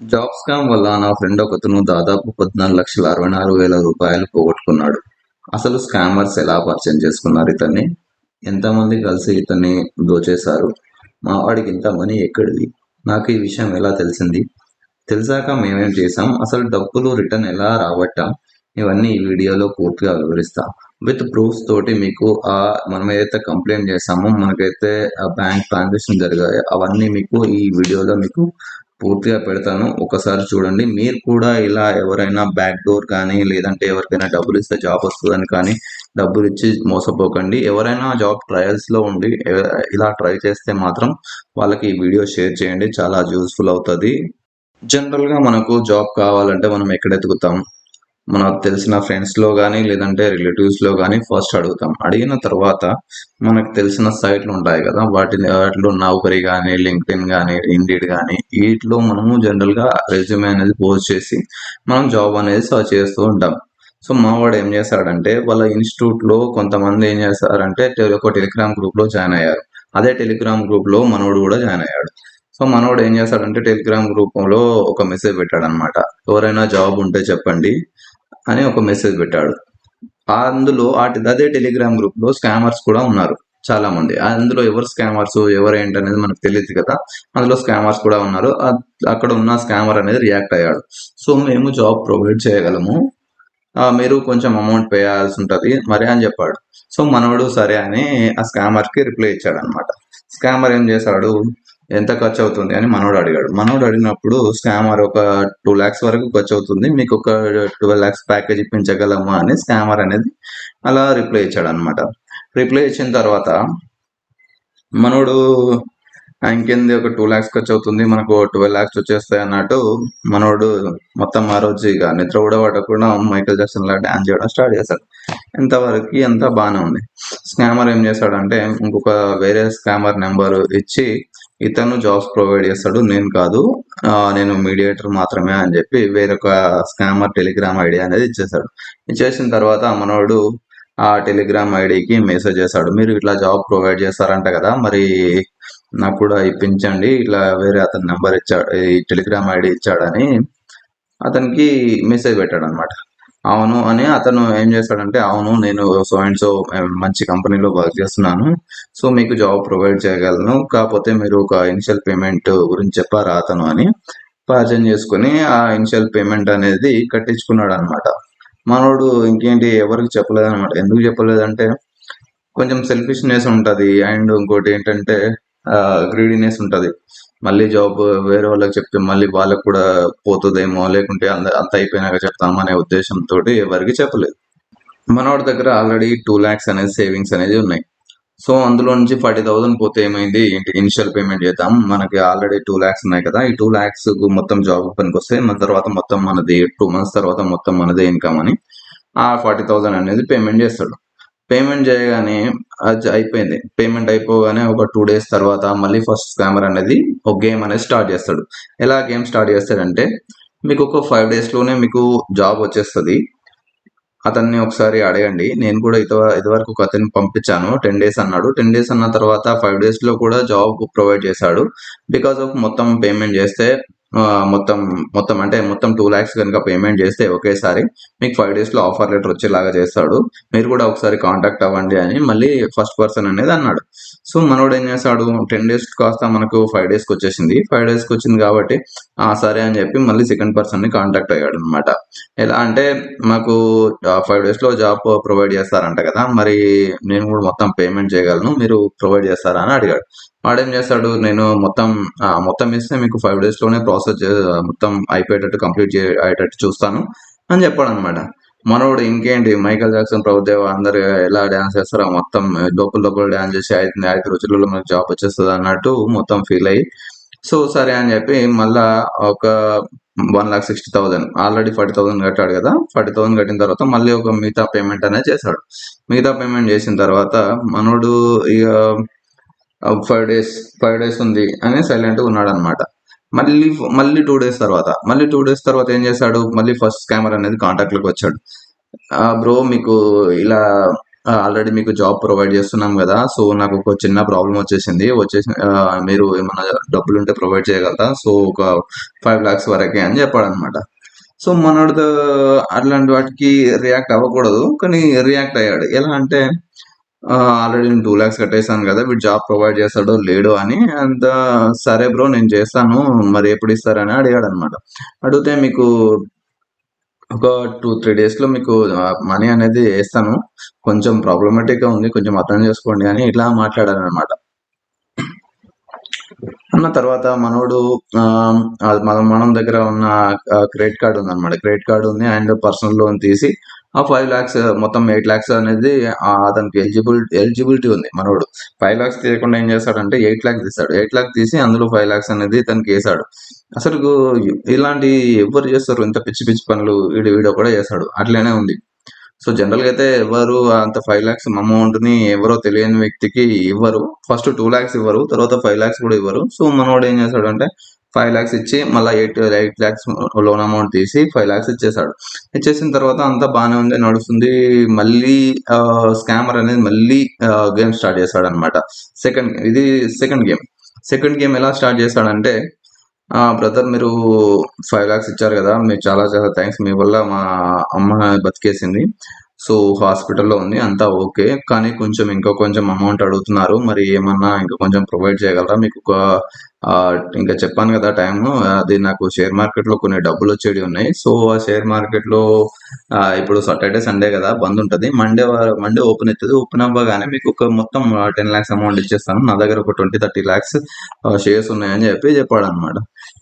Job scam వల్ల నా friend ఒకతను దాదాపు పద్నాలుగు లక్షల అరవై నాలుగు వేల రూపాయలు పోగొట్టుకున్నాడు. అసలు స్కామర్స్ ఎలా పరిచయం చేసుకున్నారు ఇతన్ని? ఎంతమంది కలిసి ఇతన్ని దోచేశారు? మా వాడికి ఇంత మనీ ఎక్కడిది? నాకు ఈ విషయం ఎలా తెలిసింది? తెలిసాక మేమేం చేసాం అసలు డబ్బులు రిటర్న్ ఎలా రాబట్టాం? ఇవన్నీ ఈ వీడియోలో పూర్తిగా వివరిస్తాం. విత్ ప్రూఫ్స్ తోటి మీకు ఆ మనం ఏదైతే కంప్లైంట్ చేసామో మనకైతే బ్యాంక్ ట్రాన్సాక్షన్ జరిగాయో అవన్నీ మీకు ఈ వీడియోలో మీకు పూర్తిగా పెడతాను. ఒకసారి చూడండి. మీరు కూడా ఇలా ఎవరైనా బ్యాక్ డోర్ కానీ లేదంటే ఎవరికైనా డబ్బులు ఇస్తే జాబ్ వస్తుందని కానీ డబ్బులు ఇచ్చి మోసపోకండి. ఎవరైనా జాబ్ ట్రయల్స్లో ఉండి ఇలా ట్రై చేస్తే మాత్రం వాళ్ళకి ఈ వీడియో షేర్ చేయండి. చాలా యూస్ఫుల్ అవుతుంది. జనరల్గా మనకు జాబ్ కావాలంటే మనం ఎక్కడ ఎతుకుతాం మనకు తెలిసిన ఫ్రెండ్స్లో కానీ లేదంటే రిలేటివ్స్లో కానీ ఫస్ట్ అడుగుతాం. అడిగిన తర్వాత మనకు తెలిసిన సైట్లు ఉంటాయి కదా వాటిని వాటిలో నౌకరీ కానీ లింక్డ్ఇన్ కానీ ఇండిడ్ కానీ వీటిలో మనము జనరల్గా రెజ్యూమే అనేది పోస్ట్ చేసి మనం జాబ్ అనేది సర్చ్ చేస్తూ ఉంటాం. సో మావాడు ఏం చేశాడంటే వాళ్ళ ఇన్స్టిట్యూట్లో కొంతమంది ఏం చేశారంటే ఒక టెలిగ్రామ్ గ్రూప్లో జాయిన్ అయ్యారు. అదే టెలిగ్రామ్ గ్రూప్లో మనోడు కూడా జాయిన్ అయ్యాడు. సో మనోడు ఏం చేస్తాడంటే టెలిగ్రామ్ గ్రూప్లో ఒక మెసేజ్ పెట్టాడు అనమాట ఎవరైనా జాబ్ ఉంటే చెప్పండి అని ఒక మెసేజ్ పెట్టాడు. అందులో అటు అదే టెలిగ్రామ్ గ్రూప్లో స్కామర్స్ కూడా ఉన్నారు చాలా మంది అందులో ఎవరు స్కామర్స్ ఎవరు ఏంటి అనేది మనకు తెలియదు కదా. అందులో స్కామర్స్ కూడా ఉన్నారు. అక్కడ ఉన్న స్కామర్ అనేది రియాక్ట్ అయ్యాడు. సో మేము జాబ్ ప్రొవైడ్ చేయగలము. ఆ, మీరు కొంచెం అమౌంట్ పే చేయాల్సి ఉంటుంది. మరి అని చెప్పాడు. సో మనవడు సరే అని ఆ స్కామర్కి రిప్లై ఇచ్చాడు అనమాట స్కామర్ ఏం చేశాడు? ఎంత ఖర్చు అవుతుంది అని మనోడు అడిగాడు. మనోడు అడిగినప్పుడు స్కామర్ ఒక టూ ల్యాక్స్ వరకు ఖర్చు అవుతుంది మీకు ఒక ట్వెల్వ్ ల్యాక్స్ ప్యాకేజ్ ఇప్పించగలమా అని స్కామర్ అనేది అలా రిప్లై ఇచ్చాడు అనమాట రిప్లై ఇచ్చిన తర్వాత మనోడు "ఆ, ఇంకేంది ఒక టూ ల్యాక్స్ ఖర్చు అవుతుంది మనకు ట్వెల్వ్ ల్యాక్స్ వచ్చేస్తాయి అన్నట్టు మనోడు మొత్తం ఆ రోజు ఇక నిద్ర కూడా పడకుండా మైకల్ జాక్సన్ లా డాన్స్ చేయడం స్టార్ట్ చేశాడు. ఇంతవరకు అంతా బాగానే ఉంది. స్కామర్ ఏం చేశాడంటే ఇంకొక వేరే స్కామర్ నెంబర్ ఇచ్చి ఇతను జాబ్స్ ప్రొవైడ్ చేస్తాడు నేను కాదు. నేను మీడియేటర్ మాత్రమే అని చెప్పి వేరొక స్కామర్ టెలిగ్రామ్ ఐడి అనేది ఇచ్చేసాడు ఇచ్చేసిన తర్వాత మనోడు ఆ టెలిగ్రామ్ ఐడికి మెసేజ్ చేశాడు. మీరు ఇట్లా జాబ్ ప్రొవైడ్ చేస్తారంట కదా మరి నాకు కూడా ఇప్పించండి. ఇట్లా వేరే అతని నెంబర్ ఇచ్చాడు ఈ టెలిగ్రామ్ ఐడి ఇచ్చాడని అతనికి మెసేజ్ పెట్టాడు అనమాట అవును అని అతను ఏం చేశాడంటే అవును నేను సో అండ్ సో మంచి కంపెనీలో వర్క్ చేస్తున్నాను. సో మీకు జాబ్ ప్రొవైడ్ చేయగలను. కాకపోతే మీరు ఒక ఇనిషియల్ పేమెంట్ గురించి చెప్పారా అతను అని. పరిచయం చేసుకుని ఆ ఇనిషియల్ పేమెంట్ అనేది కట్టించుకున్నాడు అనమాట మనోడు ఇంకేంటి ఎవరికి చెప్పలేదు అనమాట ఎందుకు చెప్పలేదంటే కొంచెం సెల్ఫిష్నెస్ ఉంటది. అండ్ ఇంకోటి ఏంటంటే గ్రీడీనెస్ ఉంటది. మళ్ళీ జాబ్ వేరే వాళ్ళకి చెప్తే మళ్ళీ వాళ్ళకి కూడా పోతుందేమో లేకుంటే అంత అంత అయిపోయినాక చెప్తాం అనే ఉద్దేశంతో ఎవరికి చెప్పలేదు. మనోడి దగ్గర ఆల్రెడీ టూ ల్యాక్స్ అనేది సేవింగ్స్ అనేది ఉన్నాయి. సో అందులో నుంచి ఫార్టీ థౌసండ్ పోతే ఏమైంది? ఏంటి? ఇనిషియల్ పేమెంట్ చేద్దాం. మనకి ఆల్రెడీ టూ ల్యాక్స్ ఉన్నాయి కదా. ఈ టూ ల్యాక్స్ మొత్తం జాబ్ పనికి వస్తే మన తర్వాత మొత్తం మనది టూ మంత్స్ తర్వాత మొత్తం మనదే ఇన్కమ్ అని ఆ ఫార్టీ థౌసండ్ అనేది పేమెంట్ చేస్తాడు. పేమెంట్ చేయగానే అది అయిపోయింది. పేమెంట్ అయిపోగానే ఒక టూ డేస్ తర్వాత మళ్ళీ ఫస్ట్ స్కామర్ అనేది ఒక గేమ్ అనేది స్టార్ట్ చేస్తాడు. ఎలా గేమ్ స్టార్ట్ చేస్తాడంటే మీకు ఒక ఫైవ్ డేస్లోనే మీకు జాబ్ వచ్చేస్తుంది. అతన్ని ఒకసారి అడగండి. నేను కూడా ఇత ఇదివరకు ఒక అతన్ని పంపించాను. టెన్ డేస్ అన్నాడు. టెన్ డేస్ అన్న తర్వాత ఫైవ్ డేస్లో కూడా జాబ్ ప్రొవైడ్ చేశాడు. బికాస్ ఆఫ్ మొత్తం పేమెంట్ చేస్తే మొత్తం మొత్తం అంటే మొత్తం టూ ల్యాక్స్ కనుక పేమెంట్ చేస్తే ఒకేసారి మీకు ఫైవ్ డేస్లో ఆఫర్ లెటర్ వచ్చేలాగా చేస్తాడు. మీరు కూడా ఒకసారి కాంటాక్ట్ అవ్వండి అని మళ్ళీ ఫస్ట్ పర్సన్ అనేది అన్నాడు. సో మనోడు ఏం చేస్తాడు? టెన్ డేస్ కాస్త మనకు ఫైవ్ డేస్కి వచ్చేసింది. ఫైవ్ డేస్కి వచ్చింది కాబట్టి ఆ సరే అని చెప్పి మళ్ళీ సెకండ్ పర్సన్ని కాంటాక్ట్ అయ్యాడు అనమాట ఎలా అంటే మాకు ఫైవ్ డేస్లో జాబ్ ప్రొవైడ్ చేస్తారంట కదా మరి నేను కూడా మొత్తం పేమెంట్ చేయగలను మీరు ప్రొవైడ్ చేస్తారా అని అడిగాడు. వాడేం చేస్తాడు? నేను మొత్తం మొత్తం ఇస్తే మీకు ఫైవ్ డేస్లోనే ప్రాసెస్ మొత్తం అయిపోయేటట్టు కంప్లీట్ చే అయ్యేటట్టు చూస్తాను అని చెప్పాడు అనమాట మనోడు ఇంకేంటి? మైకల్ జాక్సన్ ప్రభుదేవ అందరు ఎలా డాన్స్ చేస్తారో మొత్తం లోపల లోపల డాన్స్ చేసి ఐదు ఐదు రోజులలో మనకు జాబ్ వచ్చేస్తుంది అన్నట్టు మొత్తం ఫీల్ అయ్యి సో సరే అని చెప్పి మళ్ళా ఒక one lakh sixty thousand already forty thousand కట్టాడు కదా ఫార్టీ థౌసండ్ కట్టిన తర్వాత మళ్ళీ ఒక మిగతా పేమెంట్ అనేది చేశాడు మిగతా పేమెంట్ చేసిన తర్వాత మనోడు ఇక ఫైవ్ డేస్ ఫైవ్ డేస్ ఉంది అని సైలెంట్గా ఉన్నాడు అనమాట మళ్ళీ మళ్ళీ టూ డేస్ తర్వాత మళ్ళీ టూ డేస్ తర్వాత ఏం చేశాడు? మళ్ళీ ఫస్ట్ స్కామర్ అనేది కాంటాక్ట్లోకి వచ్చాడు. బ్రో మీకు ఇలా ఆల్రెడీ మీకు జాబ్ ప్రొవైడ్ చేస్తున్నాం కదా సో నాకు ఒక చిన్న ప్రాబ్లం వచ్చేసింది. వచ్చేసి మీరు ఏమన్నా డబ్బులు ఉంటే ప్రొవైడ్ చేయగలరా? సో ఒక ఫైవ్ లాక్స్ వరకే అని చెప్పాడు అనమాట సో మనోడు అట్లాంటి వాటికి రియాక్ట్ అవ్వకూడదు కానీ రియాక్ట్ అయ్యాడు. ఎలా అంటే ఆల్రెడీ నేను టూ ల్యాక్స్ కట్టేసాను కదా వీడు జాబ్ ప్రొవైడ్ చేస్తాడో లేడో అని. అంత సరే బ్రో నేను చేస్తాను మరి ఎప్పుడు ఇస్తారని అడిగాడు అనమాట అడిగితే మీకు ఒక టూ త్రీ డేస్లో మీకు మనీ అనేది వేస్తాను. కొంచెం ప్రాబ్లమేటిక్గా ఉంది కొంచెం అర్థం చేసుకోండి అని ఇట్లా మాట్లాడాను అనమాట అన్న తర్వాత మనోడు ఆ, మన మనం దగ్గర ఉన్న క్రెడిట్ కార్డు ఉంది అనమాట క్రెడిట్ కార్డు ఉంది అండ్ పర్సనల్ లోన్ తీసి ఆ ఫైవ్ లాక్స్ మొత్తం ఎయిట్ లాక్స్ అనేది అతనికి ఎలిజిబుల్ ఎలిజిబిలిటీ ఉంది మనోడు. ఫైవ్ లాక్స్ తీయకుండా ఏం చేస్తాడంటే ఎయిట్ లాక్స్ తీస్తాడు. ఎయిట్ లాక్స్ తీసి అందులో ఫైవ్ లాక్స్ అనేది తనకి వేసాడు. అసలు ఇలాంటి ఎవరు చేస్తారు? ఇంత పిచ్చి పిచ్చి పనులు వీడు కూడా చేస్తాడు. అట్లనే ఉంది. సో జనరల్గా అయితే ఎవరు అంత ఫైవ్ లాక్స్ అమౌంట్ని ఎవరో తెలియని వ్యక్తికి ఇవ్వరు. ఫస్ట్ టూ లాక్స్ ఇవ్వరు తర్వాత ఫైవ్ లాక్స్ కూడా ఇవ్వరు. సో మనోడు ఏం చేస్తాడంటే ఫైవ్ లాక్స్ ఇచ్చి మళ్ళీ eight eight lakhs loan amount తీసి ఫైవ్ లాక్స్ ఇచ్చేసాడు. ఇచ్చేసిన తర్వాత అంతా బాగానే ఉంది నడుస్తుంది. మళ్ళీ స్కామర్ అనేది మళ్ళీ గేమ్ స్టార్ట్ చేశాడు అనమాట సెకండ్ ఇది సెకండ్ గేమ్ సెకండ్ గేమ్ ఎలా స్టార్ట్ చేశాడంటే బ్రదర్ మీరు ఫైవ్ లాక్స్ ఇచ్చారు కదా మీరు చాలా చాలా థ్యాంక్స్. మీ వల్ల మా అమ్మ బతికేసింది. సో హాస్పిటల్లో ఉంది అంతా ఓకే. కానీ కొంచెం ఇంకా కొంచెం అమౌంట్ అడుగుతున్నారు. మరి ఏమన్నా ఇంకా కొంచెం ప్రొవైడ్ చేయగలరా? మీకు ఒక ఇంకా చెప్పాను కదా టైం అది నాకు షేర్ మార్కెట్లో కొన్ని డబ్బులు వచ్చేవి ఉన్నాయి. సో ఆ షేర్ మార్కెట్లో ఇప్పుడు సాటర్డే సండే కదా బంద్ ఉంటది. మండే మండే ఓపెన్ అవుతుంది. ఓపెన్ అవ్వగానే మీకు ఒక మొత్తం టెన్ లాక్స్ అమౌంట్ ఇచ్చేస్తాను. నా దగ్గర ఒక ట్వంటీ థర్టీ లాక్స్ షేర్స్ ఉన్నాయని చెప్పి చెప్పాడు అనమాట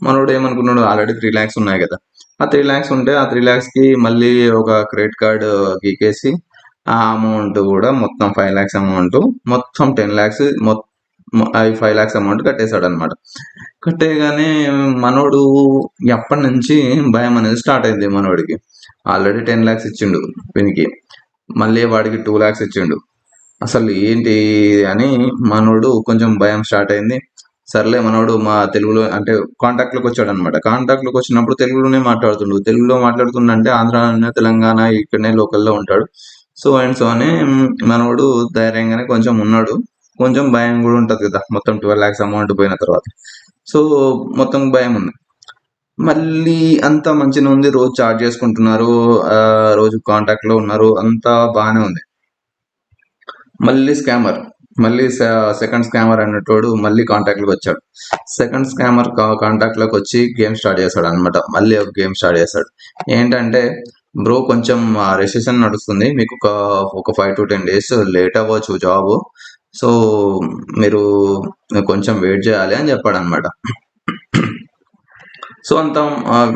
మనోడు ఏమనుకున్నాడు? ఆల్రెడీ త్రీ లాక్స్ ఉన్నాయి కదా. ఆ త్రీ ల్యాక్స్ ఉంటే ఆ త్రీ ల్యాక్స్కి కి మళ్ళీ ఒక క్రెడిట్ కార్డు uh, గీకేసి ఆ అమౌంట్ కూడా మొత్తం ఫైవ్ లాక్స్ అమౌంట్ మొత్తం టెన్ లాక్స్ అవి ఫైవ్ లాక్స్ అమౌంట్ కట్టేశాడు అనమాట కట్టేయగానే మనోడు ఎప్పటి నుంచి భయం అనేది స్టార్ట్ అయింది మనోడికి. ఆల్రెడీ టెన్ లాక్స్ ఇచ్చిండు వీనికి. మళ్ళీ వాడికి టూ లాక్స్ ఇచ్చిండు. అసలు ఏంటి అని మనోడు కొంచెం భయం స్టార్ట్ అయింది. సర్లే మనోడు మా తెలుగులో అంటే కాంటాక్ట్లోకి వచ్చాడు అనమాట కాంటాక్ట్లోకి వచ్చినప్పుడు తెలుగులోనే మాట్లాడుతుండు. తెలుగులో మాట్లాడుతుండంటే ఆంధ్ర తెలంగాణ ఇక్కడనే లోకల్లో ఉంటాడు. సో అండ్ సో అని మనోడు ధైర్యంగానే కొంచెం ఉన్నాడు. కొంచెం భయం కూడా ఉంటుంది కదా. మొత్తం ట్వెల్వ్ లాక్స్ అమౌంట్ పోయిన తర్వాత. సో మొత్తం భయం ఉంది. మళ్ళీ అంతా మంచిగా ఉంది. రోజు చార్జ్ చేసుకుంటున్నారు. రోజు కాంటాక్ట్లో ఉన్నారు. అంతా బాగానే ఉంది. మళ్ళీ స్కామర్. మళ్ళీ సెకండ్ స్కామర్ అనేటోడు మళ్ళీ కాంటాక్ట్లోకి వచ్చాడు. సెకండ్ స్కామర్ కాంటాక్ట్లోకి వచ్చి గేమ్ స్టార్ట్ చేశాడు అనమాట మళ్ళీ ఒక గేమ్ స్టార్ట్ చేశాడు ఏంటంటే బ్రో కొంచెం రెసిషన్ నడుస్తుంది. మీకు ఒక ఒక five to ten days late అవ్వచ్చు జాబ్ సో మీరు కొంచెం వెయిట్ చేయాలి అని చెప్పాడు అనమాట సో అంత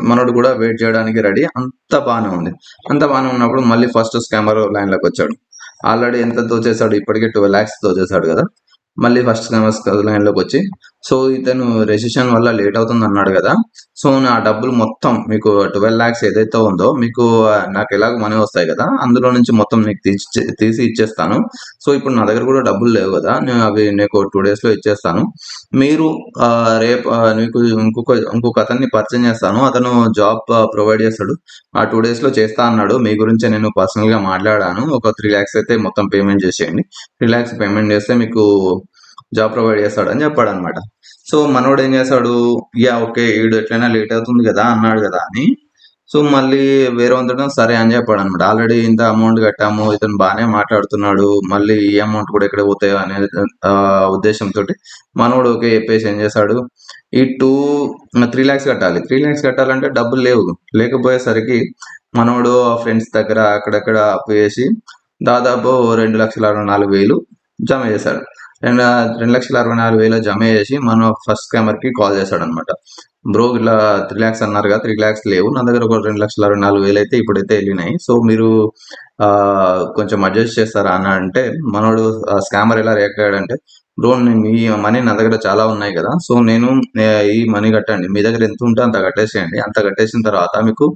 మనోడు కూడా వెయిట్ చేయడానికి రెడీ అంత బాగానే ఉంది. అంత బాగానే ఉన్నప్పుడు మళ్ళీ ఫస్ట్ స్కామర్ లైన్లోకి వచ్చాడు. ఆల్రెడీ ఎంత దోచేశాడు ఇప్పటికే ట్వెల్వ్ ల్యాక్స్ దోచేశాడు కదా. మళ్ళీ ఫస్ట్ స్కామర్ లైన్లోకి వచ్చి సో ఇతను రెసిషన్ వల్ల లేట్ అవుతుంది అన్నాడు కదా. సో నా డబ్బులు మొత్తం మీకు ట్వెల్వ్ ల్యాక్స్ ఏదైతే ఉందో మీకు నాకు ఎలాగో మనీ వస్తాయి కదా అందులో నుంచి మొత్తం నీకు తీసి తీసి ఇచ్చేస్తాను. సో ఇప్పుడు నా దగ్గర కూడా డబ్బులు లేవు కదా నేను అవి నీకు టూ డేస్లో ఇచ్చేస్తాను. మీరు రేపు నీకు ఇంకొక ఇంకొక అతన్ని పరిచయం చేస్తాను. అతను జాబ్ ప్రొవైడ్ చేస్తాడు. ఆ టూ డేస్లో చేస్తా అన్నాడు. మీ గురించి నేను పర్సనల్గా మాట్లాడాను. ఒక త్రీ లాక్స్ అయితే మొత్తం పేమెంట్ చేసేయండి. త్రీ ల్యాక్స్ పేమెంట్ చేస్తే మీకు జాబ్ ప్రొవైడ్ చేస్తాడు అని చెప్పాడు అనమాట సో మనోడు ఏం చేశాడు యా ఓకే వీడు ఎట్లయినా లేట్ అవుతుంది కదా అన్నాడు కదా అని. సో మళ్ళీ వేరే వంతడం సరే అని చెప్పాడు అనమాట ఆల్రెడీ ఇంత అమౌంట్ కట్టాము ఇతను బాగానే మాట్లాడుతున్నాడు మళ్ళీ ఈ అమౌంట్ కూడా ఎక్కడ పోతాయో అనే ఆ, ఉద్దేశంతో మనోడు ఓకే చెప్పేసి ఏం చేశాడు ఈ టూ త్రీ ల్యాక్స్ కట్టాలి. త్రీ ల్యాక్స్ కట్టాలంటే డబ్బులు లేవు. లేకపోయేసరికి మనోడు ఫ్రెండ్స్ దగ్గర అక్కడక్కడ అప్పు చేసి దాదాపు రెండు లక్షల అరవై నాలుగు వేలు జమ చేశాడు. రెండు రెండు లక్షల అరవై నాలుగు వేలు జమ చేసి మన ఫస్ట్ స్కామర్కి కాల్ చేశాడు అనమాట బ్రో ఇట్లా త్రీ ల్యాక్స్ అన్నారు కదా త్రీ ల్యాక్స్ లేవు. నా దగ్గర ఒక రెండు లక్షల అరవై నాలుగు వేలు అయితే ఇప్పుడైతే వెళ్ళినాయి. సో మీరు ఆ, కొంచెం అడ్జస్ట్ చేస్తారా అని అంటే మనోడు స్కామర్ ఎలా రియాక్ట్ అయ్యాడంటే బ్రో మీ ఈ మనీ నా దగ్గర చాలా ఉన్నాయి కదా. సో నేను ఈ మనీ కట్టండి. మీ దగ్గర ఎంత ఉంటే అంత కట్టేసేయండి. అంత కట్టేసిన తర్వాత మీకు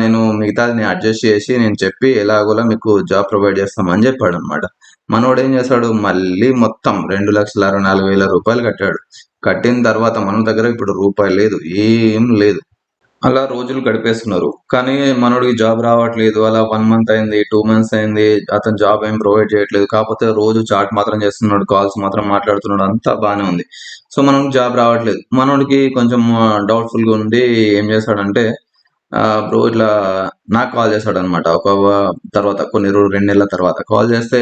నేను మిగతాది నేను అడ్జస్ట్ చేసి నేను చెప్పి ఎలాగోలా మీకు జాబ్ ప్రొవైడ్ చేస్తామని చెప్పాడు అనమాట మనోడు ఏం చేశాడు మళ్ళీ మొత్తం రెండు లక్షల అరవై నాలుగు వేల రూపాయలు కట్టాడు కట్టిన తర్వాత మన దగ్గర ఇప్పుడు రూపాయి లేదు ఏం లేదు అలా రోజులు గడిపేస్తున్నారు. కానీ మనోడికి జాబ్ రావట్లేదు. అలా వన్ మంత్ అయింది. టూ మంత్స్ అయింది. అతను జాబ్ ఏం ప్రొవైడ్ చేయట్లేదు. కాకపోతే రోజు చాట్ మాత్రం చేస్తున్నాడు. కాల్స్ మాత్రం మాట్లాడుతున్నాడు. అంతా బానే ఉంది. సో, మనకి జాబ్ రావట్లేదు. మనోడికి కొంచెం డౌట్‌ఫుల్‌గా ఉండి ఏం చేశాడంటే బ్రో ఇట్లా నాకు కాల్ చేశాడనమాట. ఒక తర్వాత కొన్ని రెండు నెలల తర్వాత. కాల్ చేస్తే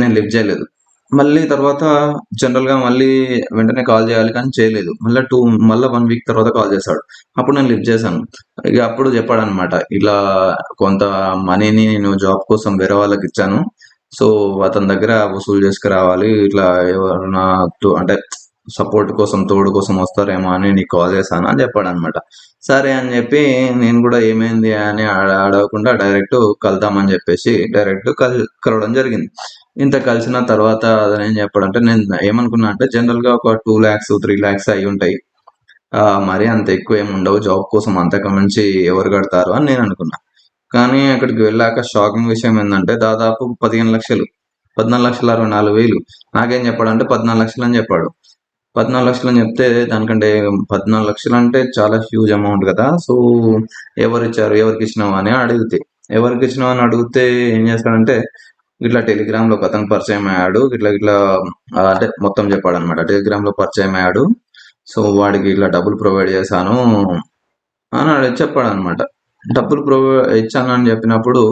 నేను లిఫ్ట్ చేయలేదు. మళ్ళీ తర్వాత జనరల్‌గా మళ్ళీ వెంటనే కాల్ చేయాలి కానీ చేయలేదు. మళ్ళీ టూ మళ్ళీ వన్ వీక్ తర్వాత కాల్ చేశాడు. అప్పుడు నేను లిఫ్ట్ చేశాను. ఇక అప్పుడు చెప్పాడు అనమాట ఇలా కొంత మనీని నేను జాబ్ కోసం వేరే వాళ్ళకి ఇచ్చాను సో, అతని దగ్గర వసూలు చేసుకురావాలి. ఇట్లా ఎవరైనా అంటే సపోర్ట్ కోసం, తోడు కోసం వస్తారేమో అని నీకు కాల్ చేశాను అని చెప్పాడు అనమాట సరే అని చెప్పి నేను కూడా ఏమైంది అని అడగకుండా డైరెక్ట్ కలుద్దామని చెప్పేసి డైరెక్ట్ కల్ కలవడం జరిగింది. ఇంత కలిసిన తర్వాత అతనేం చెప్పాడంటే నేను ఏమనుకున్నా అంటే జనరల్‌గా ఒక టూ లాక్స్ త్రీ ల్యాక్స్ అయి ఉంటాయి మరి అంత ఎక్కువ ఏమి ఉండవు. జాబ్ కోసం అంతకు మించి ఎవరు కడతారు అని నేను అనుకున్నా. కానీ అక్కడికి వెళ్ళాక షాకింగ్ విషయం ఏంటంటే దాదాపు 15,00,000 14,64,000 నాకేం చెప్పాడంటే 14,00,000 అని చెప్పాడు. 14,00,000 అని చెప్తే దానికంటే 14,00,000 అంటే చాలా హ్యూజ్ అమౌంట్ కదా! సో, ఎవరిచ్చారు? ఎవరికిచ్చినావు? అని అడిగితే ఎవరికి ఇచ్చినావు అని అడిగితే ఏం చేస్తాడంటే ఇట్లా టెలిగ్రామ్‌లో ఒకతను పరిచయం అయ్యాడు. ఇట్లా ఇట్లా అంటే మొత్తం చెప్పాడనమాట. టెలిగ్రామ్‌లో పరిచయం అయ్యాడు. సో, వాడికి ఇట్లా డబ్బులు ప్రొవైడ్ చేశాను అని చెప్పాడు చెప్పాడనమాట. డబ్బులు ప్రొవైడ్ ఇచ్చాను అని చెప్పినప్పుడు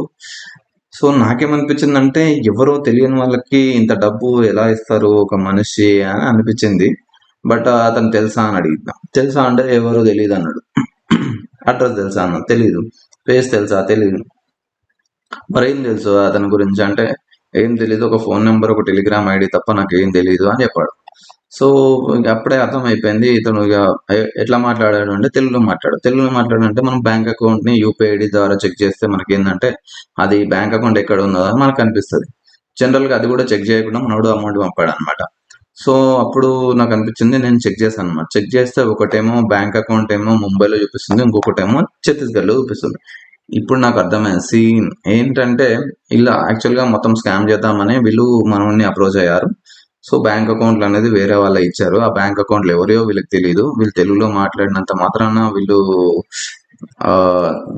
సో, నాకేమనిపించిందంటే ఎవరో తెలియని వాళ్ళకి ఇంత డబ్బు ఎలా ఇస్తారు ఒక మనిషి అని అనిపించింది. బట్ అతను తెలుసా అని అడిగినా. తెలుసా అంటే ఎవరో తెలియదు అన్నాడు అడ్రస్ తెలుసా అన్న తెలీదు. ఫేస్ తెలుసా? తెలీదు. మరేం తెలుసు అతని గురించి అంటే ఏం తెలీదు. ఒక ఫోన్ నెంబర్ ఒక టెలిగ్రామ్ ఐడి తప్ప నాకు ఏం తెలీదు అని చెప్పాడు. సో, అప్పుడే అర్థమైపోయింది. ఇతను ఇక ఎట్లా మాట్లాడాడు అంటే తెలుగులో మాట్లాడాడు. తెలుగులో మాట్లాడంటే మనం బ్యాంక్ అకౌంట్‌ని యూపీఐ ఐడి ద్వారా చెక్ చేస్తే మనకి ఏంటంటే అది బ్యాంక్ అకౌంట్ ఎక్కడ ఉన్నదో అని మనకు కనిపిస్తది. జనరల్‌గా అది కూడా చెక్ చేయకుండా మనోడు అమౌంట్ పంపాడనమాట. సో, అప్పుడు నాకు అనిపించింది నేను చెక్ చేశాననమాట. చెక్ చేస్తే ఒకటేమో బ్యాంక్ అకౌంట్ ఏమో ముంబైలో చూపిస్తుంది. ఇంకొకటేమో ఛత్తీస్‌గఢ్‌లో చూపిస్తుంది. ఇప్పుడు నాకు అర్థమైంది. సీన్ ఏంటంటే ఇలా యాక్చువల్‌గా మొత్తం స్కామ్ చేద్దామని వీళ్ళు మనల్ని అప్రోచ్ అయ్యారు. సో, బ్యాంక్ అకౌంట్‌లు అనేది వేరే వాళ్ళ ఇచ్చారు. ఆ బ్యాంక్ అకౌంట్‌లు ఎవరో వీళ్ళకి తెలియదు వీళ్ళు తెలుగులో మాట్లాడినంత మాత్రాన వీళ్ళు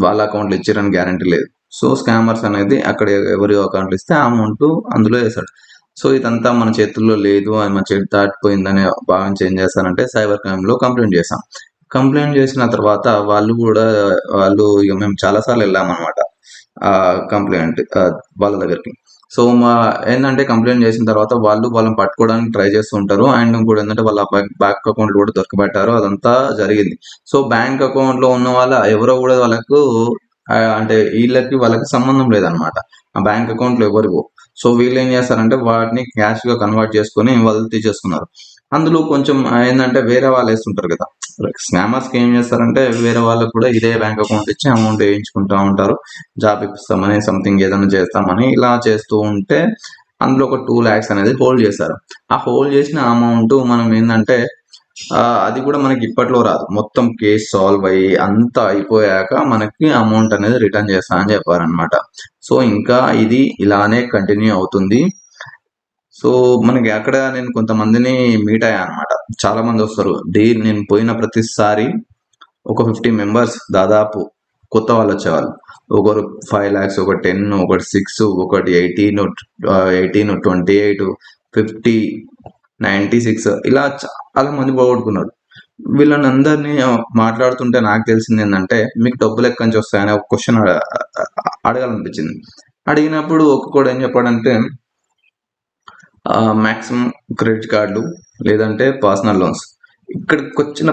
వాళ్ళ అకౌంట్‌లు ఇచ్చారని గ్యారంటీ లేదు. సో, స్కామర్స్ అనేది అక్కడ ఎవరి అకౌంట్‌లు ఇస్తే అమౌంట్ అందులో వేశాడు సో, ఇదంతా మన చేతుల్లో లేదు అని మన చేతి దాటిపోయిందని భావించి ఏం చేస్తానంటే సైబర్ క్రైమ్‌లో కంప్లైంట్ చేశాం. కంప్లైంట్ చేసిన తర్వాత వాళ్ళు కూడా వాళ్ళు ఇక మేము చాలా సార్లు కంప్లైంట్ వాళ్ళ దగ్గరికి. సో, మా ఏంటంటే కంప్లైంట్ చేసిన తర్వాత వాళ్ళు వాళ్ళని పట్టుకోవడానికి ట్రై చేస్తూ ఉంటారు. అండ్ ఇంకోటి ఏంటంటే వాళ్ళ బ్యాంక్ అకౌంట్‌లు కూడా దొరకబెట్టారు. అదంతా జరిగింది. సో, బ్యాంక్ అకౌంట్‌లో ఉన్న వాళ్ళ ఎవరో కూడా వాళ్ళకు అంటే వీళ్ళకి వాళ్ళకి సంబంధం లేదనమాట. ఆ బ్యాంక్ అకౌంట్‌లు ఎవరివో. సో, వీళ్ళు ఏం చేస్తారంటే వాటిని క్యాష్‌గా కన్వర్ట్ చేసుకొని వాళ్ళు తీసేసుకున్నారు. అందులో కొంచెం ఏంటంటే వేరే వాళ్ళు వేస్తుంటారు కదా! స్కామర్స్‌కి ఏం చేస్తారంటే వేరే వాళ్ళకి కూడా ఇదే బ్యాంక్ అకౌంట్ ఇచ్చి అమౌంట్ వేయించుకుంటూ ఉంటారు. జాబ్ ఇప్పిస్తామని సంథింగ్ ఏదైనా చేస్తామని ఇలా చేస్తూ ఉంటే అందులో ఒక టూ ల్యాక్స్ అనేది హోల్డ్ చేశారు. ఆ హోల్డ్ చేసిన అమౌంట్ మనం ఏంటంటే అది కూడా మనకి ఇప్పట్లో రాదు. మొత్తం కేస్ సాల్వ్ అయ్యి అంతా అయిపోయాక మనకి అమౌంట్ అనేది రిటర్న్ చేస్తా అని చెప్పారనమాట. సో, ఇంకా ఇది ఇలానే కంటిన్యూ అవుతుంది. సో, మనకి అక్కడ నేను కొంతమందిని మీట్ అయ్యా అనమాట. చాలా మందొస్తారు. డే నేను పోయిన ప్రతిసారి ఒక 50 మెంబర్స్ దాదాపు కొత్త వాళ్ళు వచ్చేవాళ్ళు ఒకరు 5,00,000 ఒకటి 10 ఒకటి సిక్స్ ఒకటి eighteen eighteen twenty eight fifty 50, 96 ఇలా చాలా మంది పోగొట్టుకున్నారు. వీళ్ళని అందరినీ మాట్లాడుతుంటే నాకు తెలిసింది ఏంటంటే మీకు డబ్బులు ఎక్కడి నుంచి వస్తాయని ఒక క్వశ్చన్ అడగాలనిపించింది. అడిగినప్పుడు ఒక్కొక్కడు ఏం చెప్పాడంటే మ్యాక్సిమం మాక్సిమం క్రెడిట్ కార్డులు లేదంటే పర్సనల్ లోన్స్. ఇక్కడికి వచ్చిన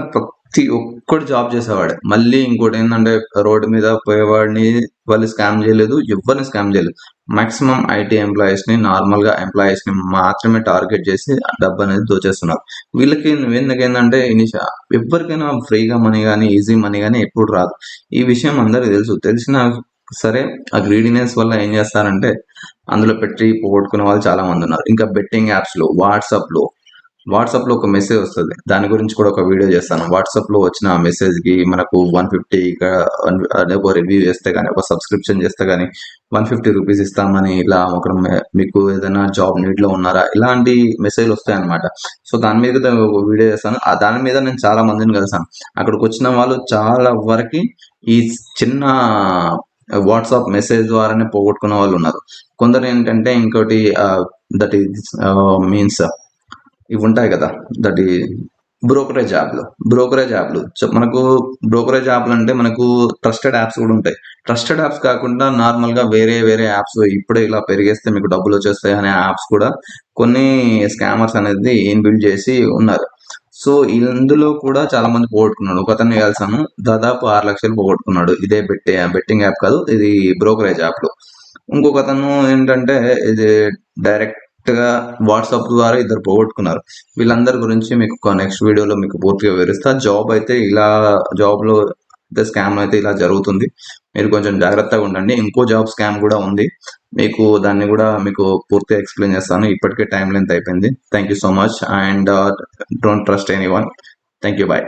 ప్రతి ఒక్కడు జాబ్ చేసేవాడే. మళ్ళీ ఇంకోటి ఏంటంటే రోడ్డు మీద పోయేవాడిని వాళ్ళు స్కామ్ చేయలేదు. ఎవ్వరిని స్కామ్ చేయలేదు. మాక్సిమం ఐటీ ఎంప్లాయీస్‌ని నార్మల్‌గా ఎంప్లాయీస్‌ని మాత్రమే టార్గెట్ చేసి డబ్బు అనేది దోచేస్తున్నారు. వీళ్ళకి ఏంటంటే ఇనిషా ఎవరికైనా ఫ్రీగా మనీ కానీ ఈజీ మనీ గాని ఎప్పుడు రాదు. ఈ విషయం అందరికి తెలుసు. తెలిసినా సరే ఆ గ్రీడీనెస్ వల్ల ఏం చేస్తారంటే అందులో పెట్టి పోగొట్టుకునే వాళ్ళు చాలా మంది ఉన్నారు ఇంకా బెట్టింగ్ యాప్స్‌లో, వాట్సాప్‌లో వాట్సాప్లో ఒక మెసేజ్ వస్తుంది. దాని గురించి కూడా ఒక వీడియో చేస్తాను. వాట్సాప్లో వచ్చిన మెసేజ్ మెసేజ్కి మనకు వన్ ఫిఫ్టీ అదే ఒక రివ్యూ చేస్తే కానీ ఒక సబ్స్క్రిప్షన్ చేస్తే కానీ వన్ ఫిఫ్టీ రూపీస్ ఇస్తామని ఇలా ఒక మీకు ఏదైనా జాబ్ నీడ్లో ఉన్నారా? ఇలాంటి మెసేజ్లు వస్తాయన్నమాట. సో దాని మీద ఒక వీడియో చేస్తాను. దాని మీద నేను చాలా మందిని కలిసాను అక్కడికి వచ్చిన వాళ్ళు చాలా వరకు ఈ చిన్న వాట్సాప్ మెసేజ్ ద్వారానే పోగొట్టుకున్న వాళ్ళు ఉన్నారు. కొందరు ఏంటంటే ఇంకోటి దట్ ఈస్ మీన్స్ ఇవి ఉంటాయి కదా దట్ ఈ బ్రోకరేజ్ యాప్లు. బ్రోకరేజ్ యాప్లు. చ- మనకు బ్రోకరేజ్ యాప్లు అంటే మనకు ట్రస్టెడ్ యాప్స్ కూడా ఉంటాయి. ట్రస్టెడ్ యాప్స్ కాకుండా నార్మల్గా వేరే వేరే యాప్స్ ఇప్పుడే ఇలా పెరిగేస్తే మీకు డబ్బులు వచ్చేస్తాయి అనే యాప్స్ కూడా కొన్ని స్కామర్స్ అనేది ఇన్బిల్డ్ చేసి ఉన్నారు. సో ఇందులో కూడా చాలా మంది పోగొట్టుకున్నాడు. ఒక అతను కలిసాను దాదాపు ఆరు లక్షలు పోగొట్టుకున్నాడు. ఇదే బెట్టే బెట్టింగ్ యాప్ కాదు. ఇది బ్రోకరేజ్ యాప్లో ఇంకొక అతను ఏంటంటే ఇది డైరెక్ట్ గా వాట్సాప్ ద్వారా ఇద్దరు పోగొట్టుకున్నారు. వీళ్ళందరి గురించి మీకు నెక్స్ట్ వీడియోలో మీకు పూర్తిగా వివరిస్తా. జాబ్ అయితే ఇలా జాబ్లో అయితే స్కామ్ అయితే ఇలా జరుగుతుంది. మీరు కొంచెం జాగ్రత్తగా ఉండండి. ఇంకో జాబ్ స్కామ్ కూడా ఉంది. మీకు దాన్ని కూడా మీకు పూర్తిగా ఎక్స్ప్లెయిన్ చేస్తాను. ఇప్పటికే టైం లెంత్ అయిపోయింది. Thank you so much and don't trust anyone thank you bye